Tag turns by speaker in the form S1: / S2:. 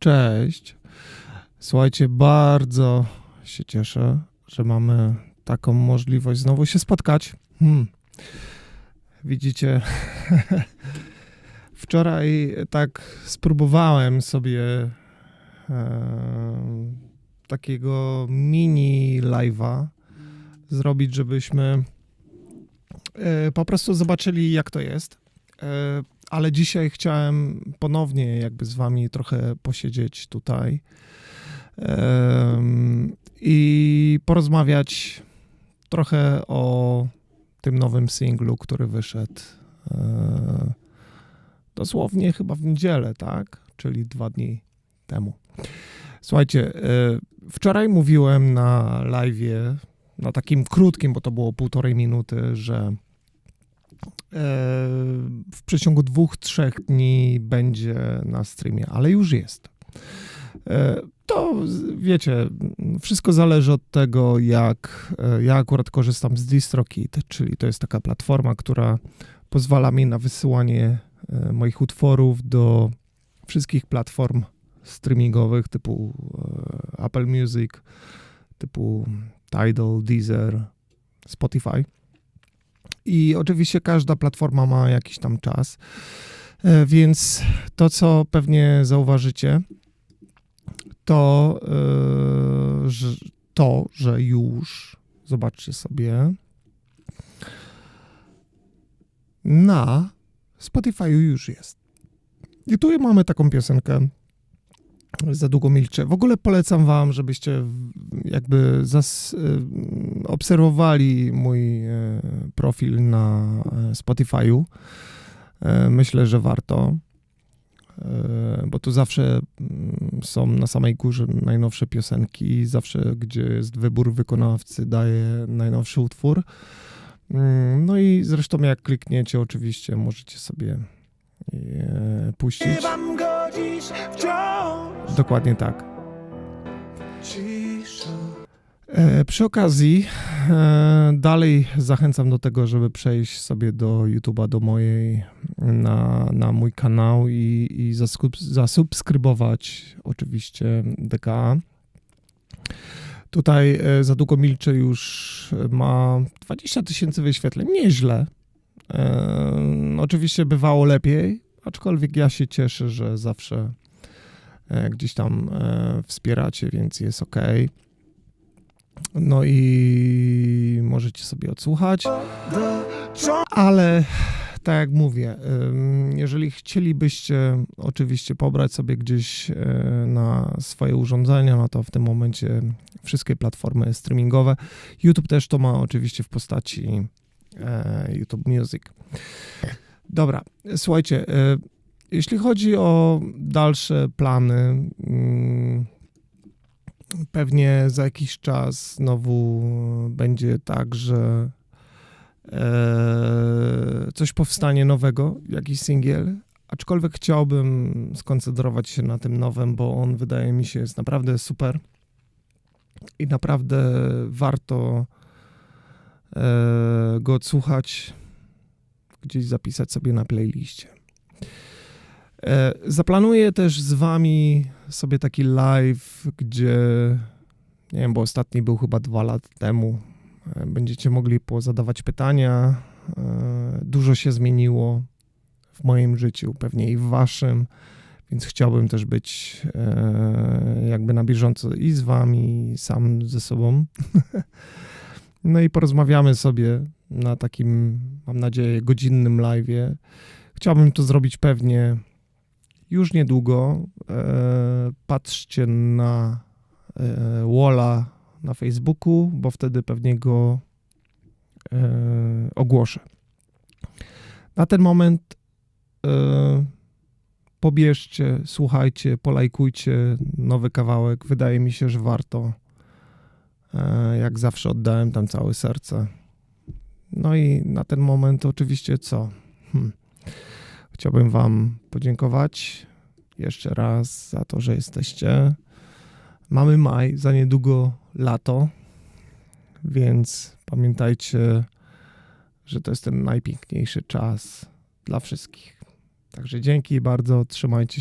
S1: Cześć. Słuchajcie, bardzo się cieszę, że mamy taką możliwość znowu się spotkać. Hmm. Widzicie, wczoraj tak spróbowałem sobie e, takiego mini live'a zrobić, żebyśmy e, po prostu zobaczyli, jak to jest. E, ale dzisiaj chciałem ponownie jakby z wami trochę posiedzieć tutaj i porozmawiać trochę o tym nowym singlu, który wyszedł e, dosłownie chyba w niedzielę, tak? Czyli dwa dni temu. Słuchajcie, e, wczoraj mówiłem na live'ie, na takim krótkim, bo to było półtorej minuty, że w przeciągu dwóch, trzech dni będzie na streamie, ale już jest. E, To wiecie, wszystko zależy od tego, jak e, ja akurat korzystam z DistroKit, czyli to jest taka platforma, która pozwala mi na wysyłanie e, moich utworów do wszystkich platform streamingowych typu e, Apple Music, typu Tidal, Deezer, Spotify. I oczywiście każda platforma ma jakiś tam czas, E, więc to, co pewnie zauważycie, to, e, że, to, że już, zobaczcie sobie, na Spotify już jest. I tu mamy taką piosenkę, za długo milczę. W ogóle polecam wam, żebyście jakby zas, y, obserwowali mój e, profil na e, Spotify'u. E, Myślę, że warto, bo tu zawsze mm, są na samej górze najnowsze piosenki, zawsze gdzie jest wybór wykonawcy daje najnowszy utwór. Mm, No i zresztą jak klikniecie oczywiście możecie sobie puścić. Dokładnie tak. E, Przy okazji, e, dalej zachęcam do tego, żeby przejść sobie do YouTube'a, do mojej, na, na mój kanał i, i zasub, zasubskrybować oczywiście DKA. Tutaj e, za długo milczę już ma 20 tysięcy wyświetleń, nieźle. E, oczywiście bywało lepiej, aczkolwiek ja się cieszę, że zawsze e, gdzieś tam e, wspieracie, więc jest ok. No i możecie sobie odsłuchać, ale tak jak mówię, jeżeli chcielibyście oczywiście pobrać sobie gdzieś e, na swoje urządzenia, no to w tym momencie wszystkie platformy streamingowe. YouTube też to ma oczywiście w postaci YouTube Music. Dobra, słuchajcie, e, jeśli chodzi o dalsze plany, mm, pewnie za jakiś czas znowu będzie tak, że e, coś powstanie nowego, jakiś singiel. Aczkolwiek chciałbym skoncentrować się na tym nowym, bo on wydaje mi się jest naprawdę super i naprawdę warto e, go odsłuchać, gdzieś zapisać sobie na playliście. E, Zaplanuję też z wami sobie taki live, gdzie nie wiem, bo ostatni był chyba dwa lata temu. E, Będziecie mogli pozadawać pytania. E, Dużo się zmieniło w moim życiu, pewnie i w waszym, więc chciałbym też być jakby na bieżąco i z wami, i sam ze sobą. No i porozmawiamy sobie na takim, mam nadzieję, godzinnym live'ie. Chciałbym to zrobić pewnie już niedługo. E, patrzcie na e, Walla na Facebooku, bo wtedy pewnie go e, ogłoszę. Na ten moment pobierzcie, słuchajcie, polajkujcie nowy kawałek. Wydaje mi się, że warto. Jak zawsze oddałem tam całe serce. No i na ten moment oczywiście co? Hm. Chciałbym Wam podziękować jeszcze raz za to, że jesteście. Mamy maj, za niedługo lato, więc pamiętajcie, że to jest ten najpiękniejszy czas dla wszystkich. Także dzięki bardzo, trzymajcie się.